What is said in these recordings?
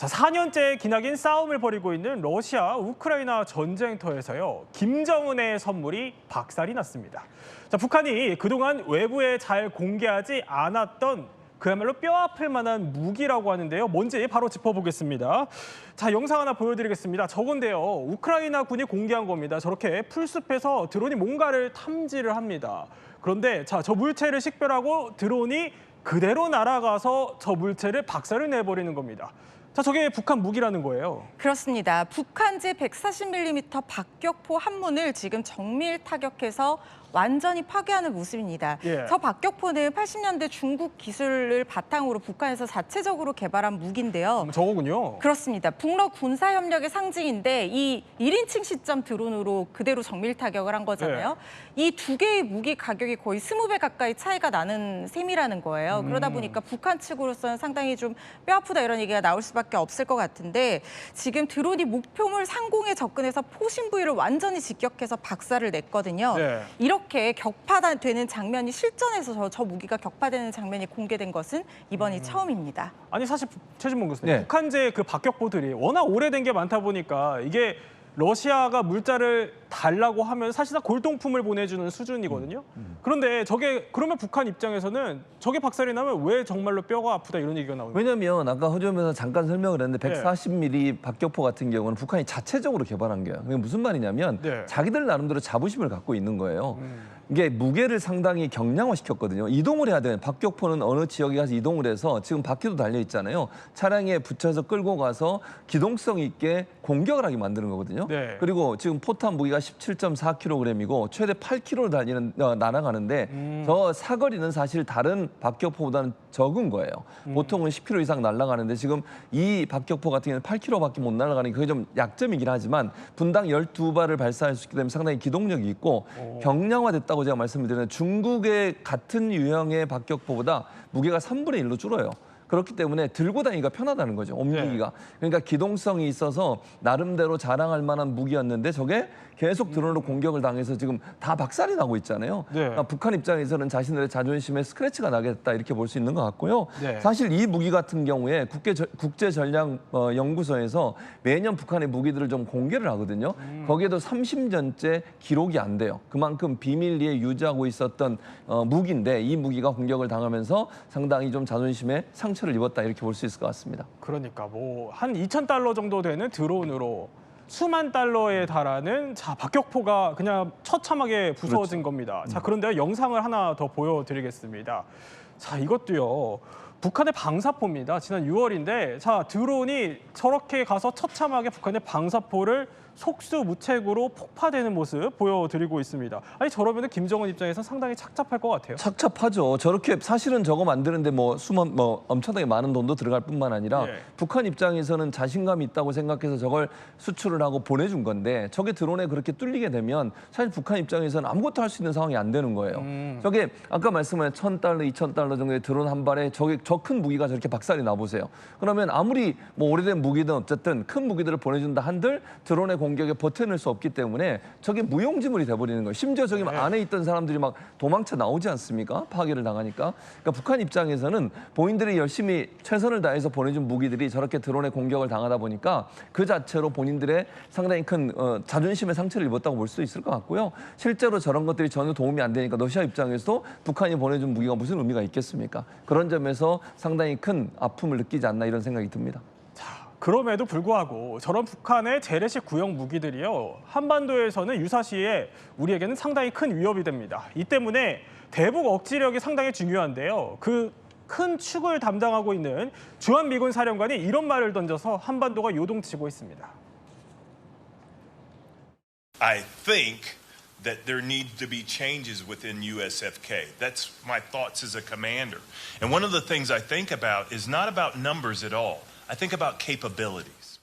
자, 4년째 기나긴 싸움을 벌이고 있는 러시아 우크라이나 전쟁터에서요. 김정은의 선물이 박살이 났습니다. 자, 북한이 그동안 외부에 잘 공개하지 않았던 그야말로 뼈 아플 만한 무기라고 하는데요. 뭔지 바로 짚어보겠습니다. 자, 영상 하나 보여드리겠습니다. 저건데요. 우크라이나 군이 공개한 겁니다. 저렇게 풀숲에서 드론이 뭔가를 탐지를 합니다. 그런데 자, 저 물체를 식별하고 드론이 그대로 날아가서 저 물체를 박살을 내버리는 겁니다. 자, 저게 북한 무기라는 거예요. 그렇습니다. 북한제 140mm 박격포 한 문을 지금 정밀 타격해서 완전히 파괴하는 모습입니다. 예. 저 박격포는 80년대 중국 기술을 바탕으로 북한에서 자체적으로 개발한 무기인데요. 음, 저거군요. 그렇습니다. 북러 군사 협력의 상징인데 이 1인칭 시점 드론으로 그대로 정밀 타격을 한 거잖아요. 이두 개의 무기 가격이 거의 20배 가까이 차이가 나는 셈이라는 거예요. 그러다 보니까 북한 측으로서는 상당히 좀 뼈아프다 이런 얘기가 나올 수밖에 없을 것 같은데 지금 드론이 목표물 상공에 접근해서 포신 부위를 완전히 직격해서 박살을 냈거든요. 네. 이렇게 격파되는 장면이 실전에서 저, 저 무기가 격파되는 장면이 공개된 것은 이번이 처음입니다. 아니 사실 최진봉 교수님, 네. 북한제 그 박격포들이 워낙 오래된 게 많다 보니까 이게 러시아가 물자를 달라고 하면 사실상 골동품을 보내주는 수준이거든요. 그런데 저게 그러면 북한 입장에서는 저게 박살이 나면 왜 정말로 뼈가 아프다 이런 얘기가 나오는 거예요? 왜냐면 아까 허주면서 잠깐 설명을 했는데 네. 140mm 박격포 같은 경우는 북한이 자체적으로 개발한 거예요. 그게 무슨 말이냐면 네. 자기들 나름대로 자부심을 갖고 있는 거예요. 음. 이게 무게를 상당히 경량화 시켰거든요. 이동을 해야 되는 박격포는 어느 지역에 가서 이동을 해서 지금 바퀴도 달려 있잖아요. 차량에 붙여서 끌고 가서 기동성 있게 공격을 하게 만드는 거거든요. 네. 그리고 지금 포탄 무게가 17.4kg이고 최대 8km를 달리는 어, 날아가는데 음. 저 사거리는 사실 다른 박격포보다는 적은 거예요. 음. 보통은 10km 이상 날아가는데 지금 이 박격포 같은 경우는 8km밖에 못 날아가는 게 그게 좀 약점이긴 하지만 분당 12발을 발사할 수 있기 때문에 상당히 기동력이 있고 경량화됐다고 제가 말씀을 드렸는데 중국의 같은 유형의 박격포보다 무게가 3분의 1로 줄어요. 그렇기 때문에 들고 다니기가 편하다는 거죠. 옮기기가. 그러니까 기동성이 있어서 나름대로 자랑할 만한 무기였는데 저게 계속 드론으로 공격을 당해서 지금 다 박살이 나고 있잖아요. 네. 그러니까 북한 입장에서는 자신들의 자존심에 스크래치가 나겠다 이렇게 볼 수 있는 것 같고요. 네. 사실 이 무기 같은 경우에 국제 국제 전략 어, 연구소에서 매년 북한의 무기들을 좀 공개를 하거든요. 거기에도 30년째 기록이 안 돼요. 그만큼 비밀리에 유지하고 있었던 어, 무기인데 이 무기가 공격을 당하면서 상당히 좀 자존심에 상처 를 입었다 이렇게 볼 수 있을 것 같습니다. 그러니까 뭐 한 2천 달러 정도 되는 드론으로 수만 달러에 달하는 자 박격포가 그냥 처참하게 부서진 겁니다. 자 그런데 영상을 하나 더 보여드리겠습니다. 자 이것도요. 북한의 방사포입니다. 지난 6월인데 자 드론이 저렇게 가서 처참하게 북한의 방사포를 속수무책으로 폭파되는 모습 보여드리고 있습니다. 아니 저러면 김정은 입장에서 상당히 착잡할 것 같아요. 착잡하죠. 저렇게 사실은 저거 만드는데 뭐 수만 뭐 엄청나게 많은 돈도 들어갈 뿐만 아니라 예. 북한 입장에서는 자신감이 있다고 생각해서 저걸 수출을 하고 보내준 건데 저게 드론에 그렇게 뚫리게 되면 사실 북한 입장에서는 아무것도 할 수 있는 상황이 안 되는 거예요. 음. 저게 아까 말씀하신 천 달러, 이천 달러 정도의 드론 한 발에 저게 저 큰 무기가 저렇게 박살이 나 보세요. 그러면 아무리 뭐 오래된 무기든 어쨌든 큰 무기들을 보내준다 한들 드론의 공격에 버텨낼 수 없기 때문에 저게 무용지물이 돼버리는 거예요. 심지어 저기 막 네. 안에 있던 사람들이 막 도망쳐 나오지 않습니까? 파괴를 당하니까. 그러니까 북한 입장에서는 본인들이 열심히 최선을 다해서 보내준 무기들이 저렇게 드론의 공격을 당하다 보니까 그 자체로 본인들의 상당히 큰 어, 자존심의 상처를 입었다고 볼 수 있을 것 같고요. 실제로 저런 것들이 전혀 도움이 안 되니까 러시아 입장에서도 북한이 보내준 무기가 무슨 의미가 있겠습니까? 그런 점에서 상당히 큰 아픔을 느끼지 않나 이런 생각이 듭니다. 자, 그럼에도 불구하고 저런 북한의 재래식 구형 무기들이요 한반도에서는 유사시에 우리에게는 상당히 큰 위협이 됩니다. 이 때문에 대북 억지력이 상당히 중요한데요. 그 큰 축을 담당하고 있는 주한미군 사령관이 이런 말을 던져서 한반도가 요동치고 있습니다. I think that there need to be changes within USFK. That's my thoughts as a commander. And one of the things I think about is not about numbers at all. I think about capabilities.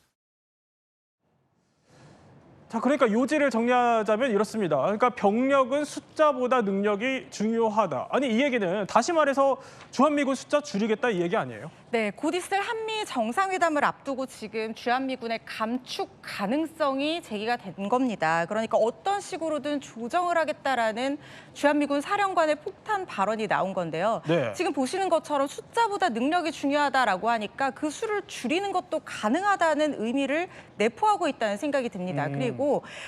자, 그러니까 요지를 정리하자면 이렇습니다. 그러니까 병력은 숫자보다 능력이 중요하다. 아니 이 얘기는 다시 말해서 주한미군 숫자 줄이겠다 이 얘기 아니에요? 네, 곧 있을 한미 정상회담을 앞두고 지금 주한미군의 감축 가능성이 제기가 된 겁니다. 그러니까 어떤 식으로든 조정을 하겠다라는 주한미군 사령관의 폭탄 발언이 나온 건데요. 네. 지금 보시는 것처럼 숫자보다 능력이 중요하다라고 하니까 그 수를 줄이는 것도 가능하다는 의미를 내포하고 있다는 생각이 듭니다. 그리고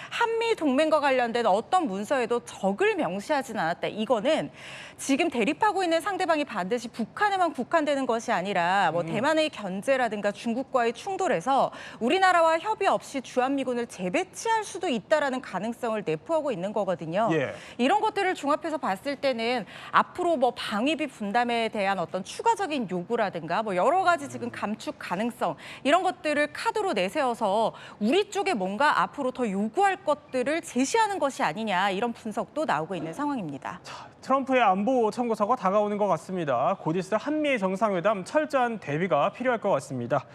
한미 동맹과 관련된 어떤 문서에도 적을 명시하지는 않았다. 이거는 지금 대립하고 있는 상대방이 반드시 북한에만 국한되는 것이 아니라 뭐 대만의 견제라든가 중국과의 충돌에서 우리나라와 협의 없이 주한미군을 재배치할 수도 있다라는 가능성을 내포하고 있는 거거든요. 예. 이런 것들을 종합해서 봤을 때는 앞으로 뭐 방위비 분담에 대한 어떤 추가적인 요구라든가 뭐 여러 가지 지금 감축 가능성 이런 것들을 카드로 내세워서 우리 쪽에 뭔가 앞으로 더 요구할 것들을 제시하는 것이 아니냐 이런 분석도 나오고 있는 상황입니다. 트럼프의 안보 청구서가 다가오는 것 같습니다. 곧 있을 한미 정상회담 철저한 대비가 필요할 것 같습니다.